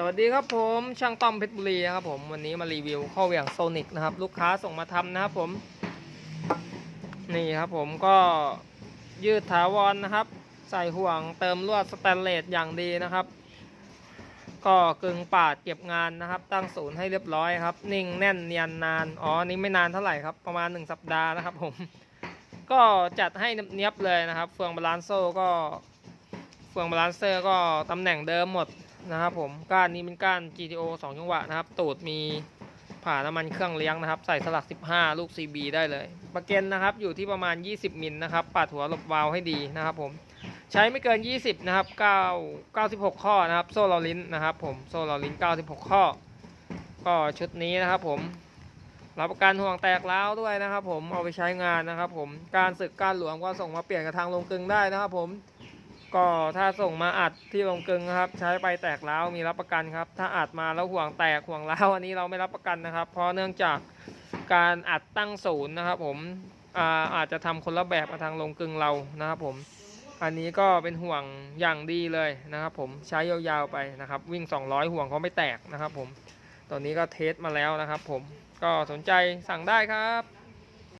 สวัสดีครับผมช่างต้อมเพชรบุรีนะครับผมวันนี้มารีวิวข้อเหวี่ยงโซนิกนะครับ ลูกค้าส่งมาทำนะครับผม นี่ครับผมก็ยืดถาวรนะครับ ใส่ห่วงเติมลวดสแตนเลสอย่างดีนะครับ ก็กึ่งปาดเก็บงานนะครับ ตั้งศูนย์ให้เรียบร้อยครับ นิ่งแน่นเนียนนานอ๋อนี้ไม่นานเท่าไหร่ครับ ประมาณ 1 สัปดาห์นะครับ ผม ก็จัดให้เนียบเลยนะครับ เฟืองบาลานซ์โซ่ก็เฟืองบาลานเซอร์ก็ตำแหน่งเดิมหมด นะครับผมก้านนี้เป็นก้าน GTO 2จังหวะนะครับ ตูดมีผ่าน้ำมันเครื่องเลี้ยงนะครับ ใส่สลัก 15 ลูก CB ได้เลยประเกนนะครับอยู่ที่ประมาณ 20 มิลนะครับปาดหัวหลบวาล์วให้ดีนะครับผมใช้ไม่เกิน 20 นะครับ 9 96 ข้อนะครับ โซ่ลอลินนะครับ ผมโซ่ลอลิน 96 ข้อ ก็ชุดนี้นะครับผมรับประกันห่วงแตกร้าวด้วยนะครับ ผมเอาไปใช้งานนะครับ ผมการศึกการหลวมก็ส่งมาเปลี่ยนกับทางลงกึงได้นะครับ ผม ก็ถ้าส่งมาอัดที่ลงกึงนะครับ ใช้ไปแตกร้วมีรับประกันครับ ถ้าอัดมาแล้วห่วงแตกห่วงร้วอันนี้เราไม่รับประกันนะครับ เพราะเนื่องจากการอัดตั้งศูนย์นะครับ ผมอาอาจจะทำคนละแบบกับทางลงกึงเรานะครับผมอันนี้ก็เป็นห่วงอย่างดีเลยนะครับ ผมใช้ยาวๆไปนะครับ วิ่ง 200 ห่วงเขาไม่แตกนะครับ ผมตอนนี้ก็เทสมาแล้วนะครับ ผมก็สนใจสั่งได้ครับ